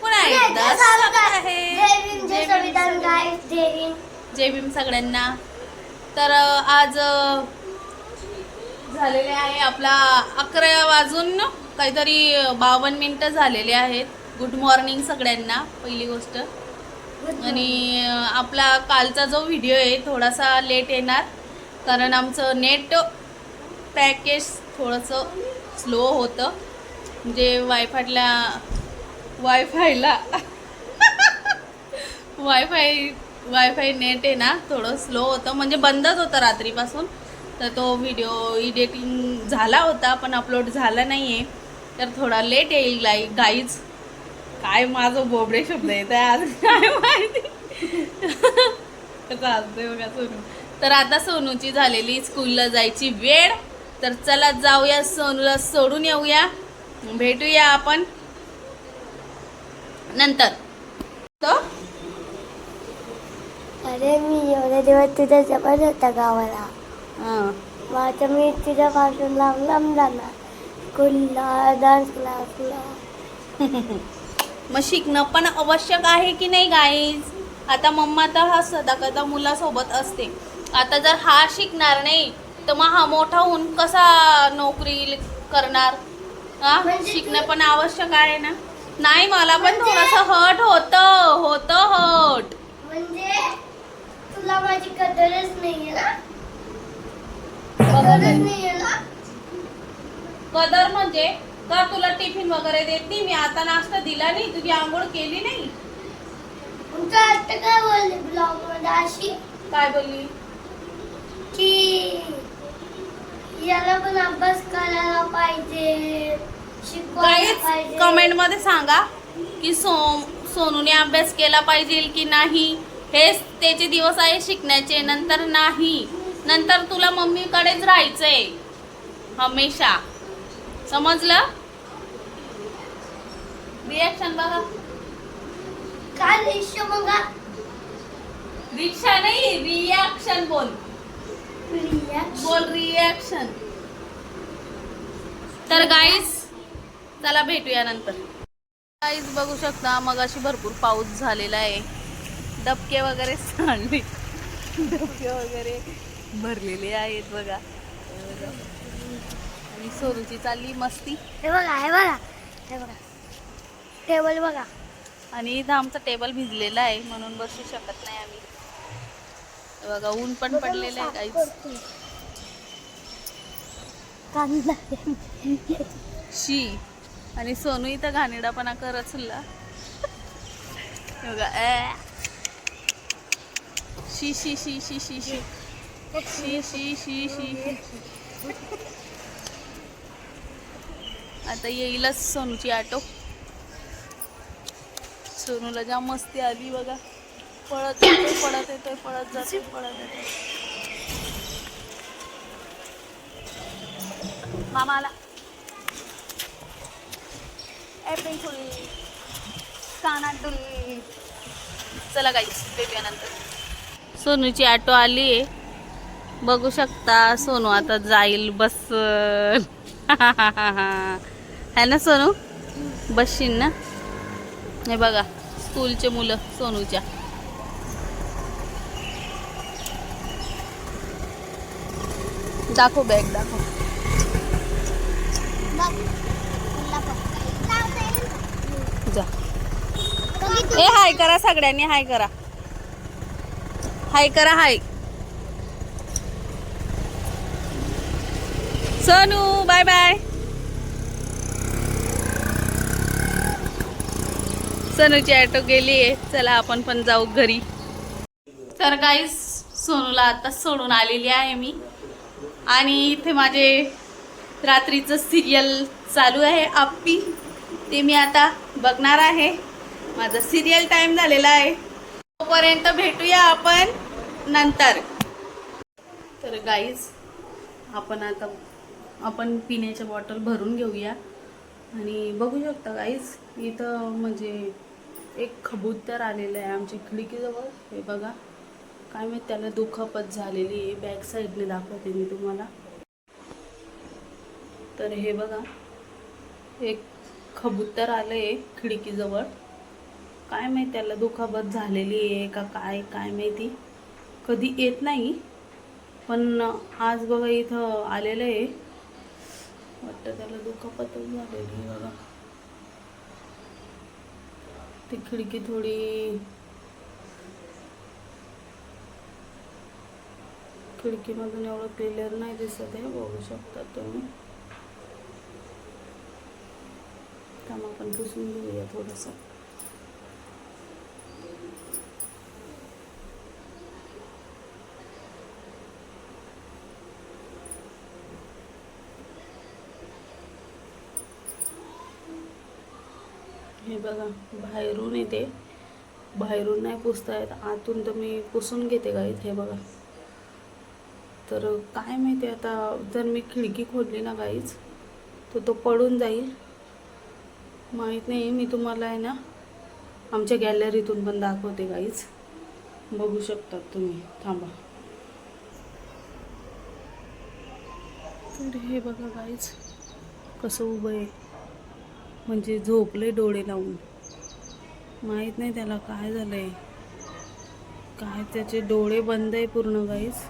पुन्हा एकदा स्वागत आहे. जय भीम सगळ्यांना. तर आज झालेले आहे आपला अकरा वाजून काहीतरी बावन्न मिनटं झालेले आहेत. गुड मॉर्निंग सगळ्यांना पहिली गोष्ट. आणि आपला कालचा जो व्हिडिओ आहे थोडासा लेट येणार. कारण आमचं नेट पॅकेज थोडंसं स्लो होतं. म्हणजे वायफायला वायफायला. वायफाय वायफाय नेट आहे ना थोडं स्लो होतं. म्हणजे बंदच होतं रात्रीपासून. तर तो व्हिडिओ एडिटिंग झाला होता पण अपलोड झाला नाही आहे तर थोडा लेट येईल लाई गाईज काय माझं बोबडे शब्द येत आहे आज काय माहिती? बघा सोनू. तर आता सोनूची झालेली स्कूलला जायची वेळ. तर चला जाऊया सोनूला सोडून येऊया. भेटूया आपण. नंतर. तो? अरे मी एवढ्या दिवस तुझ्या जवळ होता गावाला. हां. आता मी तुझ्यापासून लांब लांब जाणार. स्कूलला डान्स क्लासला. मग शिकणं पण आवश्यक आहे की नाही गाईज आता मम्मा तर हा सदा कदा मुलासोबत असते. आता जर हा शिकणार नाही तर मग हा मोठा होऊन कसा नोकरी करणार? शिकणं पण आवश्यक आहे ना? नाही मला पण थोडंसं हट होतं होतं हट म्हणजे? तुला माझी कदरच नाहीये ना? बघा. कदरच बाई. नाहीये ना? कदर म्हणजे? का तुला टिफिन वगैरे देत नाही? मी आता नाश्ता दिला नाही तुझी आंघोळ केली नाही? काय बोलले ब्लॉगमध्ये अशी? काय बोलली? की याला पण अभ्यास करायला पाहिजे शिकवायला काहीच पाहिजे. कमेंटमध्ये सांगा की सो सोनूने अभ्यास केला पाहिजे की नाही? हेच त्याचे दिवस आहे शिकण्याचे नंतर नाही. नंतर तुला मम्मीकडेच राहायचंय. हमेशा. समजलं? रिॲक्शन बघा. काय रेशो मग रिक्षा नाही रिॲक्शन बोल. बोल रिॲक्शन तर गाईस चला भेटूया नंतर. गाईस बघू शकता मग अशी भरपूर पाऊस झालेला आहे. डबके वगैरे सांडले. डबके वगैरे भरलेले आहेत बघा. आणि सोनूची चालली मस्ती. हे बघा हे बघा हे बघा. टेबल बघा. आणि इथं आमचा टेबल भिजलेला आहे म्हणून बसू शकत नाही आम्ही. बघा ऊन पण पडलेलं आहे गाईस शी. आणि सोनू इथं घाणेरडापणा करत सुल्ला बघा शी शी शी शी शी शी. शी शी शी शी आता येईलच सोनूची आटो सोनूला जा मस्ती आली बघा. पळत येतोय पळत येतोय पळत जातोय पळत येतोय. मामा आला एप्रिल फुल कानात डुल चला गाईस भेटूया नंतर. सोनूची ऑटो आली आहे. बघू शकता सोनू आता जाईल बस है ना सोनू? बसशील ना? हे बघा स्कूलचे मुलं सोनूच्या. दाखव बॅग दाखव. जा. ए हाय करा सगळ्यांनी हाय करा. हाय करा हाय. सोनू बाय बाय सोनूची ऑटो गेली आहे. चला आपण पण जाऊ घरी. तर काहीच सोनूला आता सोडून आलेली आहे मी. आणि इथे माझे रात्रीचं सिरियल चालू आहे. आप्पी ते मी आता बघणार आहे. माझा सिरियल टाइम झालेला आहे. तोपर्यंत भेटूया आपण नंतर. तर गाईज आपण आता आपण पिण्याच्या बॉटल भरून घेऊया. आणि बघू शकता गाईज इथं म्हणजे एक खबूतर आलेलं आहे आमच्या खिडकीजवळ. हे बघा. काय माहीत त्याला दुखापत झालेली आहे. बॅक साईडने दाखवते मी तुम्हाला. तर हे बघा एक कबूतर आलंय खिडकीजवळ. काय माहिती त्याला दुखापत झालेली आहे का काय काय माहिती. कधी येत नाही पण आज बघा इथं आलेलं आहे. वाटतं त्याला दुखापतच झालेली आहे. बघा. ती खिडकी थोडी खिडकीमधून एवढं क्लिअर नाही दिसत आहे बघू शकता तुम्ही. त्यामुळे आपण पुसून घेऊया थोडंसं. हे बघा बाहेरून येते. बाहेरून नाही पुसता येत. आतून तर मी पुसून घेते का इथे बघा. तर काय माहिती आता जर मी खिडकी खोलली ना गाईच तर तो पडून जाईल. माहीत नाही मी तुम्हाला आहे ना आमच्या गॅलरीतून पण दाखवते गाईच. बघू शकतात तुम्ही थांबा. तर हे बघा गाईच कसं उभं आहे. म्हणजे झोपले डोळे लावून. माहीत नाही त्याला काय झालं आहे काय त्याचे डोळे बंद आहे पूर्ण गाईस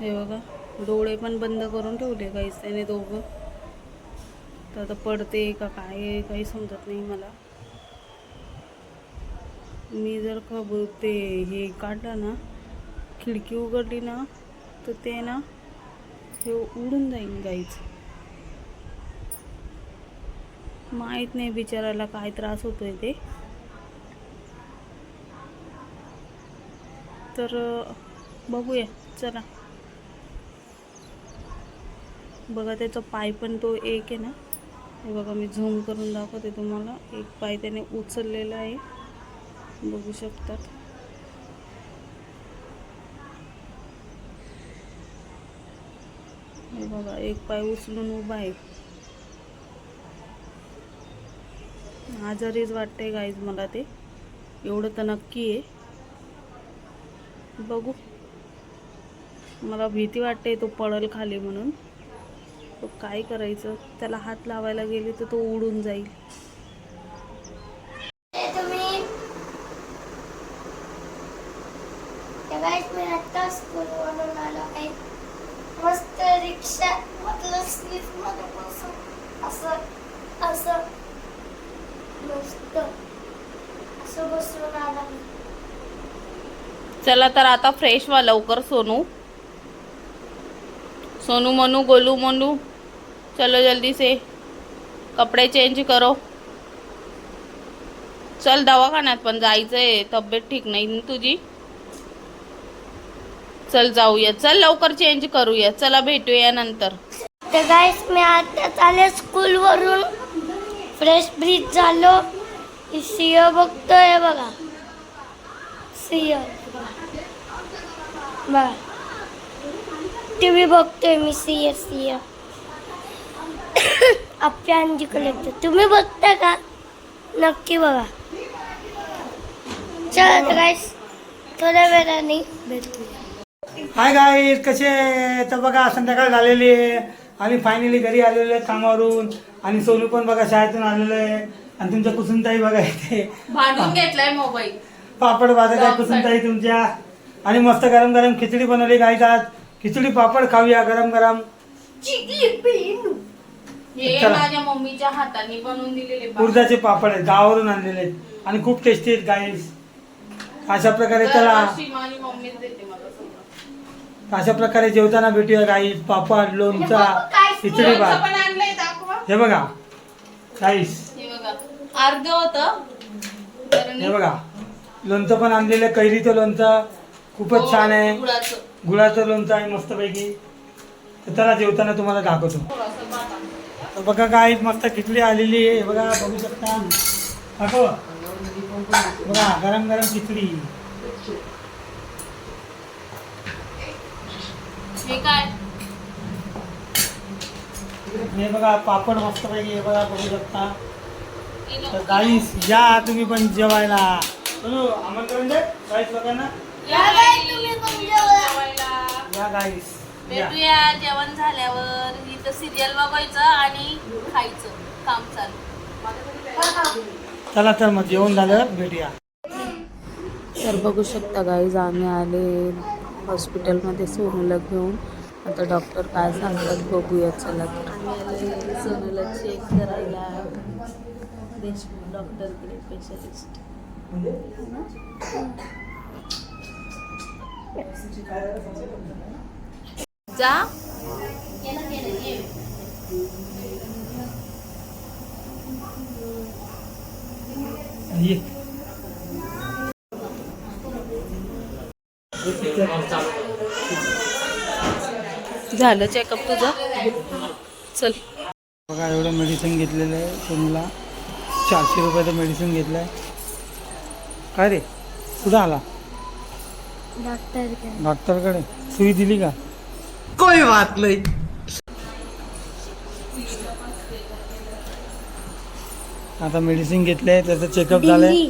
हे बघा डोळे पण बंद करून ठेवले काहीच त्याने दोघं. तर आता पडते का काय काही समजत नाही मला. मी जर खबर ते हे काढलं ना खिडकी उघडली ना तर ते ना हे उडून जाईल गाईच माहीत नाही बिचाराला काय त्रास होतोय ते. तर बघूया चला. बघा त्याचा पाय पण तो एक आहे ना. हे बघा मी झूम करून दाखवते तुम्हाला. एक पाय त्याने उचललेला आहे. बघू शकतात. हे बघा एक पाय उचलून उभा आहे. आजारीच वाटतंय गाईज मला ते. एवढं तर नक्की आहे. बघू. मला भीती वाटते तो पडल खाली म्हणून. तो काय करायचं? त्याला हात लावायला गेले तर तो उडून जाईल. मस्त रिक्षा स्लीपमध्ये बसून असं असं मस्त असं बसून आला चला तर आता फ्रेश व्हा लवकर सोनू. सोनू मनू गोलू मनू चलो जल्दी से कपडे चेंज करो। चल दवाखान्यात पण जायचंय तब्येत ठीक नाही तुझी? चल जाऊया. चल लवकर चेंज करूया. चला भेटूया नंतर. तर गाईस मी आताच आले स्कूलवरून फ्रेश ब्रीज झालो. सिंह बघतोय बघा. सिंह बघा. टी व्ही बघतोय मी सिंह सिंह आपल्या कलेक्टर तुम्ही बघता का? नक्की बघा. चला गाईस थोड्या वेळाने भेटूया. हाय गाईज कसे? तर बघा संध्याकाळ झालेली आहे. आम्ही फायनली घरी आलेलो आहे कामावरून. आणि सोनू पण बघा शाळेतून आलेलो आहे. आणि तुमच्या कुसुमताई बघा इथे. भांडून घेतलाय मोबाईल पापड जाम कुसुमताई तुमच्या. आणि मस्त गरम गरम खिचडी बनवली गाईज आज. खिचडी पापड खाऊया गरम गरम. हे चला. माझ्या मम्मीच्या हाताने बनवून दिलेले पापड. उडदाचे पापड आहेत गावावरून आणलेले आहेत. आणि खूप टेस्टी आहेत गाईज अशा प्रकारे चला. दरवर्षी माझी मम्मीच देते मला सगळं. अशा प्रकारे जेवताना भेटूया गाईज पापड लोणचा खिचडी लोणचं भात पण आणलंय दाखवा. हे बघा गाईज हे बघा. अर्ध होतं. तर हे बघा. लोणचं पण आणलेलं आहे कैरीचं लोणचं. खूपच छान आहे. गुळाचं लोणचं आहे मस्तपैकी. तर चला जेवताना तुम्हाला दाखवतो. बघा काय मस्त खिचडी आलेली आहे. हे बघा बघू शकता. दाखव. बघा गरम गरम खिचडी. हे बघा पापड मस्तपैकी हे बघा बघू शकता. तर गाईस या तुम्ही पण जेवायला. आमंत्रण दे. गाईस लोकांना. या गाईस भेटूया जेवण झाल्यावर इथं सिरियल बघायचं आणि खायचं काम चालू. चला तर मग जेवण झालं भेटूया. तर बघू शकता गाईज आम्ही आले हॉस्पिटलमध्ये सोनूला घेऊन. आता डॉक्टर काय सांगतात बघूया चला तर. आम्ही आले सोनूला चेक करायला. देशमुख डॉक्टरकडे स्पेशलिस्ट जा झालं चेकअप तुझं. चल. बघा एवढं मेडिसिन घेतलेलं आहे तुम्हाला. चारशे रुपयाचं मेडिसिन घेतलं आहे काय रे? कुठं आला? डॉक्टर डॉक्टरकडे. सुई दिली का? आता मेडिसिन घेतलं त्याचं चेकअप झालं आहे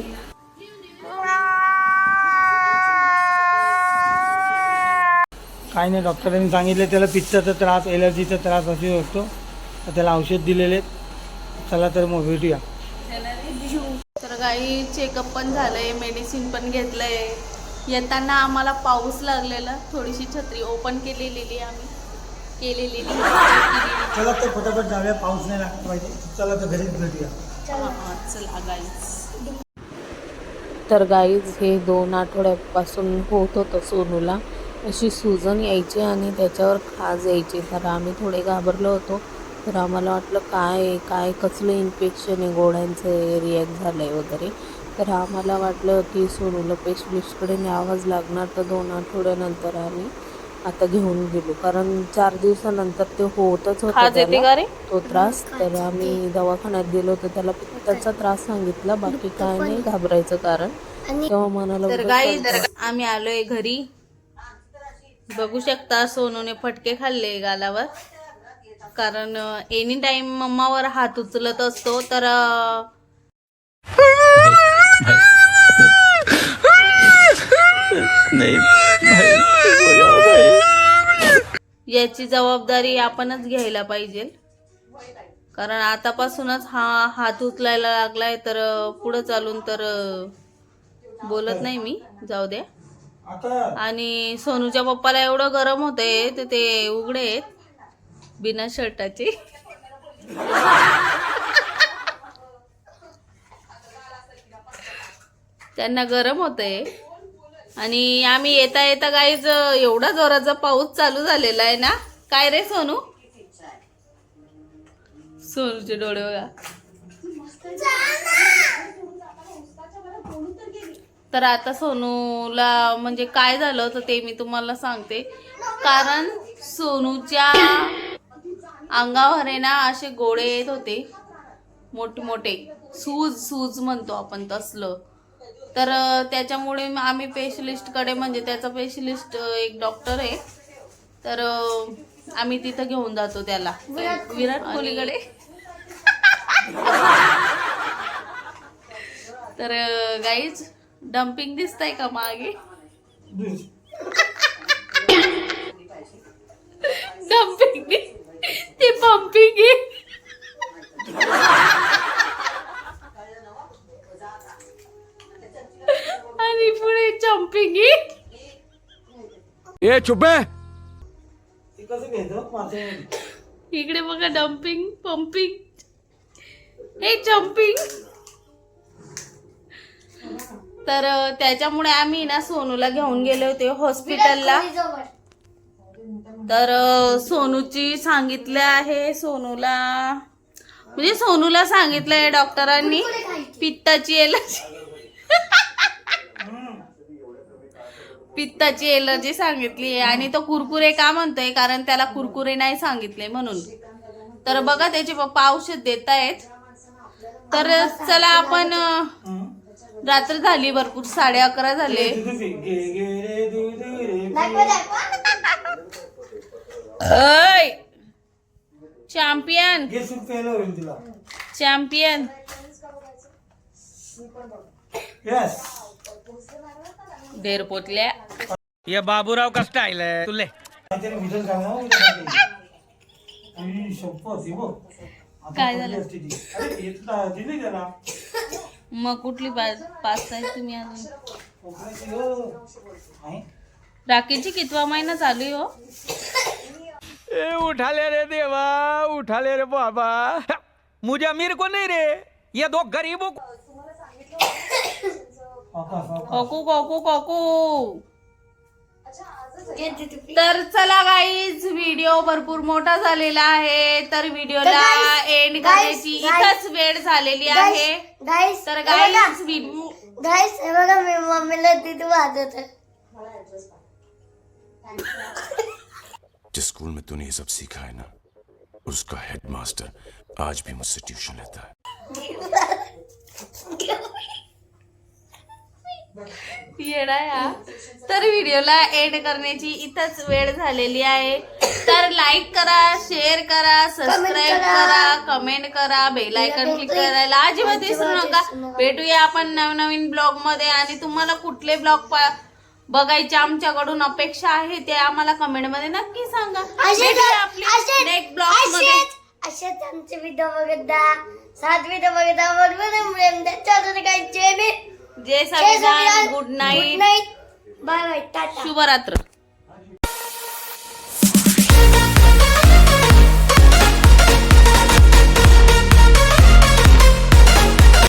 काही नाही डॉक्टरांनी सांगितलं त्याला पित्ताचा त्रास एलर्जीचा त्रास असे असतो. तर त्याला औषध दिलेले आहेत. चला तर मग भेटूया. तर काही चेकअप पण झालंय मेडिसिन पण घेतलंय. येताना आम्हाला पाऊस लागलेला. थोडीशी छत्री ओपन केलेली आम्ही. केलेली चला तर फटाफट जाऊया. पाऊस नाही लागला पाहिजे. चला तर घरीच भेटूया. चला. गाईज तर गाईज हे दोन आठवड्यापासून होत होतं सोनूला. अशी सुजन यायची आणि त्याच्यावर खाज यायची. तर आम्ही थोडे घाबरलो होतो. तर आम्हाला वाटलं काय आहे, काय कसलं इन्फेक्शन आहे? गोळ्यांचं रिॲक्ट झालं आहे वगैरे. तर आम्हाला वाटलं की सोनूला पेशलिस्टकडे न्यावंच लागणार. तर दोन आठवड्यानंतर आम्ही आता घेऊन गेलो. कारण चार दिवसानंतर ते होतच होतं तो त्रास. तर आम्ही दवाखान्यात गेलो तर त्याला पित्ताचा त्रास सांगितला. बाकी काय नाही घाबरायचं कारण. तेव्हा मनाला. आम्ही आलोय घरी. बघू शकता सोनूने फटके खाल्ले गालावर. कारण एनी टाइम मम्मावर हात उचलत असतो तर याची जबाबदारी आपणच घ्यायला पाहिजे. कारण आतापासूनच हा हात उचलायला लागलाय तर पुढं चालून तर बोलत नाही मी. जाऊ द्या. आणि सोनूच्या पप्पाला एवढं गरम होतंय तर ते उघडे आहेत. बिना शर्टाचे. त्यांना गरम होतंय. आणि आम्ही येता येता काहीच एवढा जोराचा पाऊस चालू झालेला आहे ना. काय रे सोनू? सोनूचे डोळे बघा. तर आता सोनूला म्हणजे काय झालं होतं ते मी तुम्हाला सांगते. कारण सोनूच्या अंगावर आहे ना असे गोळे येत होते. मोठे मोठे सूज सूज म्हणतो आपण तसलं. तर त्याच्यामुळे आम्ही पेशलिस्टकडे म्हणजे त्याचा पेशलिस्ट एक डॉक्टर आहे. तर आम्ही तिथं घेऊन जातो त्याला. विराट कोहलीकडे? तर गाईज डम्पिंग दिसतंय का मागे? डम्पिंग ते पंपिंग आणि पुढे जम्पिंग ए चुपे इकडे बघा डम्पिंग पंपिंग हे जम्पिंग तर त्याच्यामुळे आम्ही ना सोनूला घेऊन गेले होते हॉस्पिटलला तर सोनूची सांगितले आहे सोनूला. म्हणजे सोनूला सांगितलंय डॉक्टरांनी पित्ताची एलर्जी. पित्ताची एलर्जी सांगितली आहे आणि तो कुरकुरे का म्हणतोय? कारण त्याला कुरकुरे नाही सांगितले म्हणून. तर बघा त्याचे पप्पा औषध देत आहेत तर चला आपण रात्र झाली भरपूर साडे अकरा झाले. चॅम्पियन! चॅम्पियन! ढेर पोचल्या ये बाबूराव का स्टाईल आहे तुले हे काय झालं? मग कुठली पाच आहे तुम्ही अजून? राखीची कितवा महिना चालू आहे हो ए उठा ले रे देवा उठा ले रे बाबा मुझे अमीर को नहीं रे ये दो गरीबों को. कोकू कोकू कोकू तर चला गाईज व्हिडिओ भरपूर मोठा झालेला आहे. तर व्हिडिओला एंड guys, इथंच वेळ झालेली आहे. तर गाईज हे बघा मी मम्मीला तिथे वाजत आहे जिस स्कूल में तूने ये सब सीखा है ना उसका हेडमास्टर आज भी मुझसे ट्यूशन लेता है। येडा या तर व्हिडिओला एंड करण्याची इथंच वेळ झालेली आहे तर लाईक करा शेअर करा सबस्क्राईब करा. कमेंट करा बेल आयकन क्लिक करायला अजिबात विसरू नका भेटूया आपण नवनवीन ब्लॉगमध्ये आणि तुम्हाला कुठले ब्लॉग बघायचे आमच्याकडून अपेक्षा आहे ते आम्हाला कमेंटमध्ये नक्की सांगा नेक्स्ट ब्लॉगमध्ये असेच आमचे व्हिडिओ बघत जा सात व्हिडिओ बघत जा बरोबर जय संविधान good night. Bye bye tata. शुभरात्र.